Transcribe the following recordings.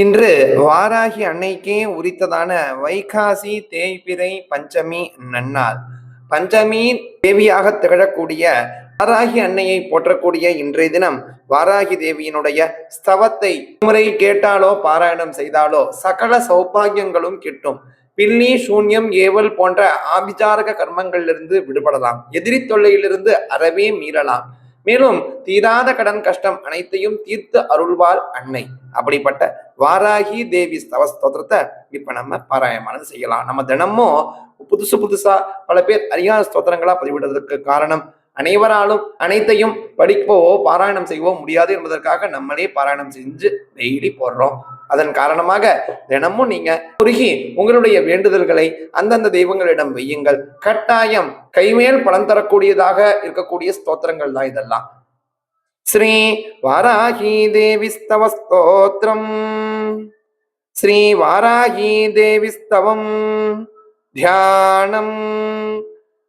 இன்று வாராகி அன்னைக்கே உரித்ததான வைகாசி தேய்பிறை பஞ்சமி நன்னாள். பஞ்சமி தேவியாக திகழக்கூடிய வாராகி அன்னையை போற்றக்கூடிய இன்றைய தினம் வாராகி தேவியினுடைய ஸ்தவத்தை முறை கேட்டாலோ பாராயணம் செய்தாலோ சகல சௌபாகியங்களும் கிட்டும். பில்லி சூன்யம் ஏவல் போன்ற ஆபிஜாரக கர்மங்களிலிருந்து விடுபடலாம். எதிரி தொல்லையிலிருந்து அறவே மீறலாம். மேலும் தீராத கடன் கஷ்டம் அனைத்தையும் தீர்த்து அருள்வாள் அன்னை. அப்படிப்பட்ட வாராகி தேவி ஸ்தவ ஸ்தோத்திரத்தை இப்ப நம்ம பாராயணம் செய்யலாம். நம்ம தினமும் புதுசு புதுசா பல பேர் அறியாத ஸ்தோத்திரங்களா பதிவிடுறதுக்கு காரணம் அனைவராலும் அனைத்தையும் படிப்போ பாராயணம் செய்யவோ முடியாது என்பதற்காக நம்மளே பாராயணம் செஞ்சு டெய்லி போடுறோம். அதன் காரணமாக தினமும் நீங்க குறுகி உங்களுடைய வேண்டுதல்களை அந்தந்த தெய்வங்களிடம் வையுங்கள். கட்டாயம் கைமேல் பலன் தரக்கூடியதாக இருக்கக்கூடிய ஸ்தோத்திரங்கள் தான் இதெல்லாம். ஸ்ரீ வாராகி தேவி ஸ்தவ ஸ்தோத்திரம். ஸ்ரீ வாராகி தேவி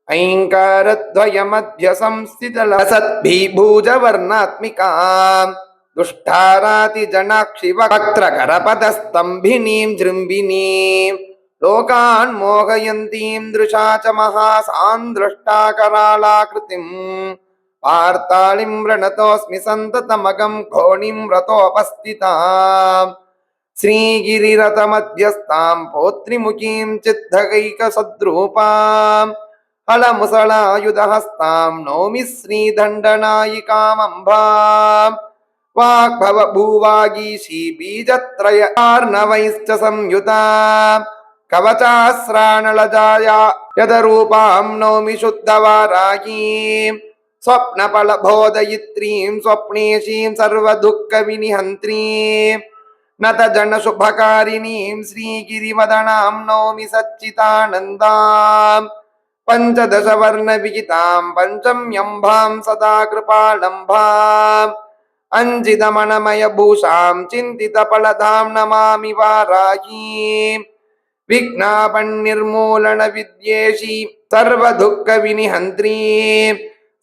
ఐంకారద్వయమధ్య సంస్థితలసద్భిభూజవర్ణాత్మికా దుష్టారాతి జనాక్షివక్త్రకరపదస్తంభినీం జృంభినీం లోకాన్ మోహయంతీం దృశా చ మహాసాంద్రష్టాకరాళాకృతిం పార్తాళిం వ్రణతోస్మి సంతతమగం కోణిం రతోపస్థితా శ్రీగిరిరథమధ్యస్థాం పోత్రిముఖీం చిద్ధగైక సద్రూపాం हलमुसलायुधहस्तां नौमि श्रीदण्डनायिकामम्बाम् वाग्भव भूवागीशी बीजत्रयार्णवैश्च संयुता कवचास्राणलजाया यदरूपां नौमि शुद्धवारागीम् स्वप्नफलबोधयित्रीं स्वप्नेशीं सर्वदुःखविनिहन्त्रीं नतजनशुभकारिणीं श्रीगिरिवदनां नौमि सच्चिदानन्दाम् पञ्चदशवर्णविहितां पञ्चम्यम्भां सदा कृपालम्भाम् अञ्जितमणमयभूषां चिन्तितफलदां नमामि वाराहीम् विज्ञापन्निर्मूलनविद्येशी सर्वदुःखविनिहन्त्रीं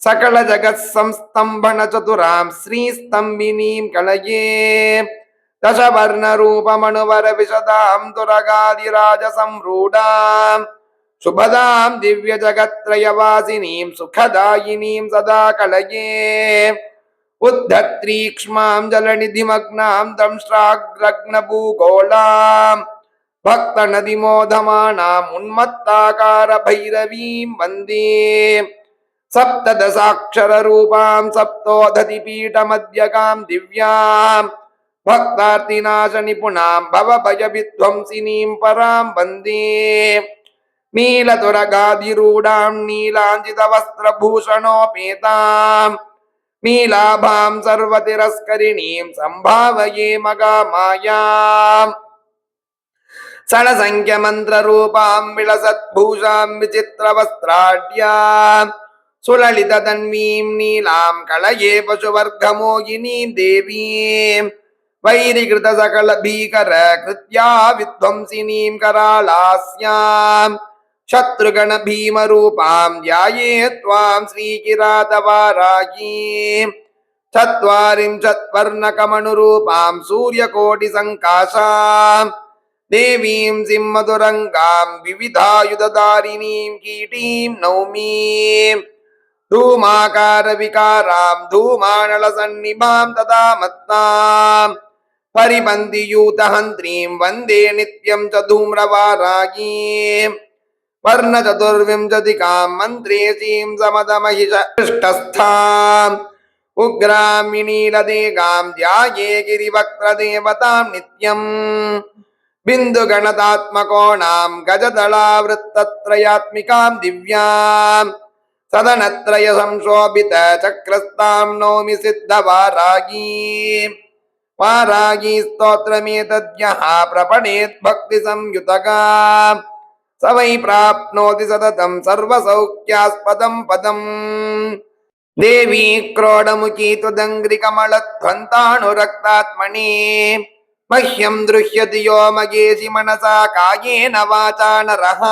सकलजगत्संस्तम्भनचतुरां श्रीस्तम्भिनीं कलये दशवर्णरूपमणुवरविशदां दुरगादिराजसंरूढाम् சுபதாம் திவ்ய ஜகத்ரயவாசினீம் சுகதாயினீம் சதா கலயே. உத்தத்ரீக்ஷ்மாம் ஜலநிதிமக்னாம் தம்ஷ்ராக்ரக்ன பூகோளாம் பக்த நதிமோதமானாம் உன்மத்தாகார பைரவீம் வந்தே சப்ததசாட்சரூபாம் சப்தோததி பீடமத்யகாம் திவ்யாம். பக்தார்த்திநாச நிபுணாம் பவ பய பராம் வந்தே नीलतुरगाधिरूढां नीलाञ्जितवस्त्रभूषणोपेताम् नीलाभां सर्वतिरस्करिणीं सम्भावये मगामायाम् सणसङ्ख्यमन्त्ररूपां विलसद्भूषां विचित्रवस्त्राढ्याम् सुललिततन्वीं नीलां कलये पशुवर्गमोगिनीं देवीं वैरिकृतसकलभीकर कृत्या विध्वंसिनीं करालास्याम् ಶತ್ರುಗಣ ಭೀಮ ರೂಪಾಂ ಧ್ಯಾಯೇ ತ್ವಾಂ ಶ್ರೀಕಿರಾತವಾರಾಕೀ ಚತ್ವರಿಂಶತ್ ವರ್ಣಕಮಣುರೂಪಾಂ ಸೂರ್ಯಕೋಟಿ ಸಂಕಾಶಾಂ ದೇವೀಂ ಸಿಂಹದುರಂಗಾಂ ವಿವಿಧಾಯುಧಧಾರಿಣೀಂ ಕೀಟೀಂ ನೌಮೀಂ. ಧೂಮಾಕಾರ ವಿಕಾರಾಂ ಧೂಮಾನಳ ಸನ್ನಿಭಾಂ ತದಾ ಮತ್ತಾಂ ಪರಿಪಂದಿಯೂತ ಹಂತ್ರೀಂ ವಂದೇ ನಿತ್ಯಂ ಚ ಧೂಮ್ರವಾರಾಗೀಂ. वर्ण मन्त्रेसीं समदमहिषष्टस्थाम् मंत्री ध्याये गिरिवक्त्रदेवतां नित्यम् बिन्दुगणतात्मकोणां गजदलावृत्तत्रयात्मिकां दिव्याम् सदनत्रय संशोभितचक्रस्तां नौमि सिद्धवारागी वारागी। स्तोत्रमेतद्यः प्रपणेत् भक्तिसंयुतगा స వై ప్రాప్నోతి సతతం సర్వసౌఖ్యాస్పదం పదం దేవీ క్రోడముఖీ తుదంగ్రికమళధ్వంతానురక్తాత్మని మహ్యం దృశ్యతి యో మగేసి మనసా కాయేన వాచా నరః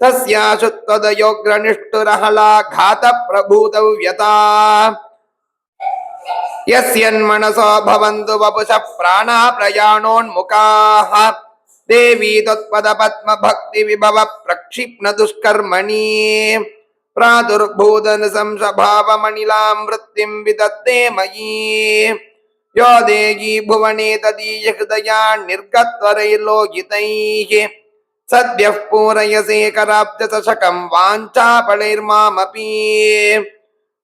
తస్యాశుత్వదయోగ్రనిష్ఠురహళా ఘాత ప్రభూతవ్యతా యస్యన్మనసో భవంతు వపుష ప్రాణా ప్రయాణోన్ముఖాః वपुषः प्राणा प्रयाणोन्मुखाः देवी त्वत्पदपद्मभक्तिविभव प्रक्षिप्न दुष्कर्मणि प्रादुर्भूतनसंसभावमणिलां वृत्तिं विदत्ते मयि यो देगी भुवने तदीय हृदया निर्गत्वरैर्लोकितैः सद्यः पूरयसे कराब्जचषकं वाञ्छाफलैर्मामपि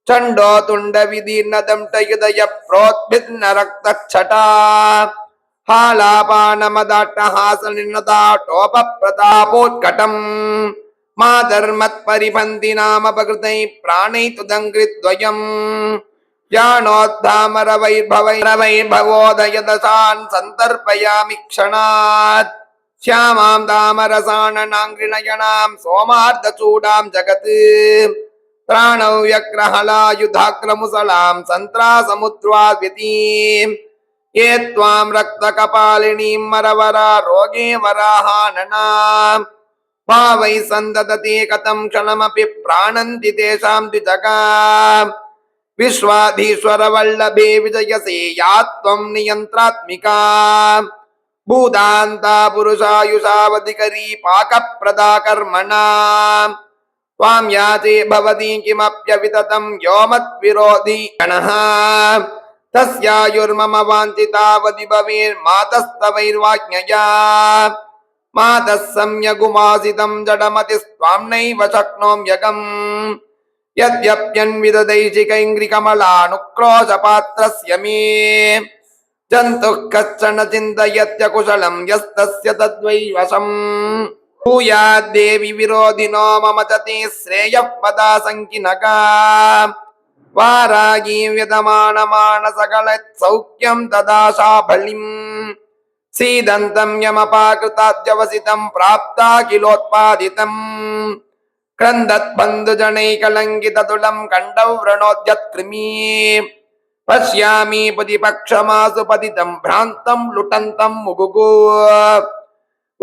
चण्डो तुण्डविदीर्णदंष्टयुदय प्रोद्भिन्नरक्तच्छटा హాలాపానమదాట్టహాసనిన్నదాటోపప్రతాపోత్కటం మా ధర్మత్పరిపంది నామపకృతై ప్రాణైతుదంగృద్వయం జ్ఞానోద్ధామరవైర్భవైర్భవోదయదశాన్ సంతర్పయామి క్షణాత్ శ్యామాం తామరసాణనాంగ్రిణయనాం సోమార్ధచూడాం జగత్ త్రాణవ్యగ్రహళాయుధాగ్రముసలాం సంత్రాసముద్వాద్వితీం ये त्वां रक्तकपालिनीं मरवरा रोगे वराहाननाम् भावैः सन्ददते कथं क्षणमपि प्राणन्ति तेषां द्विजगा विश्वाधीश्वरवल्लभे विजयसे या त्वं नियन्त्रात्मिका भूतान्ता पुरुषायुषावधिकरी पाकप्रदा कर्मणा त्वां याचे भवति किमप्यविततं यो मद्विरोधी गणः तस्यायुर्मम वाञ्छितावधि भवेर्मातस्तवैर्वाज्ञया मातः सम्यगुमासितं जडमतिस्त्वां नैव शक्नोम्यगम् यद्यप्यन्विददैशिकैङ्घ्रिकमलानुक्रोशपात्रस्य मे जन्तुः कश्चन चिन्तयत्यकुशलं यस्तस्य तद्वै वशम् भूयाद्देवि विरोधिनो मम च ते श्रेयः पदा सङ्किनका வாராகி வியதமானமான சகல சௌக்கியம் ததாசாபலிம் சீதந்தம் யமபாகிருதாத்யவசிதம் பிராப்தா கிலோத்பாதிதம். கிரந்தத் பந்து ஜனை கலங்கிததுலம் கண்டவ் விரணோத்யத் கிருமி. பசியாமி பதிபக்ஷமாசு பதிதம் பிராந்தம் லுட்டந்தம் முகுகு.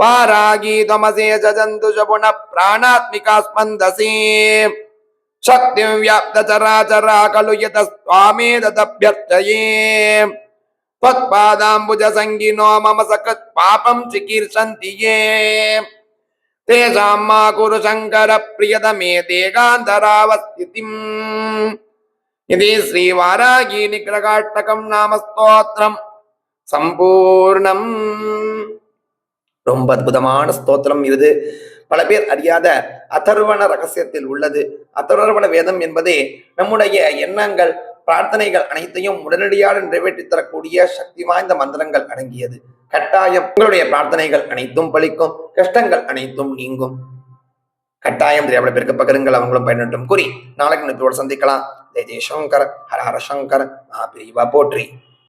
வாராகி தமசே ஜஜந்து ஜபுன பிராணாத்மிகா ஸ்பந்தசே पुनः प्राणात्मिका स्पन्दसे शक्तिं व्याप्तचराचरा खलु यतस्त्वामेतदभ्यर्थये त्वत्पादाम्बुजसङ्गिनो मम सकृत् पापं चिकीर्षन्ति ये तेषां मा कुरु शङ्कर प्रियतमे देगान्तरावस्थितिम् इति श्रीवारागी निग्रहाष्टकं नाम स्तोत्रम् சம்பூர்ணம் ரொம்ப அற்புதமான ஸ்தோத்திரம் இது பல பேர் அறியாத அதர்வண ரகசியத்தில் உள்ளது. அதர்வண வேதம் என்பதே நம்முடைய எண்ணங்கள் பிரார்த்தனைகள் அனைத்தையும் உடனடியாக நிறைவேற்றி தரக்கூடிய சக்தி வாய்ந்த மந்திரங்கள் அடங்கியது. கட்டாயம் உங்களுடைய பிரார்த்தனைகள் அனைத்தும் பலிக்கும் கஷ்டங்கள் அனைத்தும் நீங்கும். கட்டாயம் தெரியாமல் பேருக்கு பகிருங்கள் அவங்களும் பயனட்டும். கூறி நாளைக்கு நிறுத்தோடு சந்திக்கலாம். ஜெய ஜெயசங்கர் ஹர ஹர சங்கர் மகாபிரிவா போற்றி.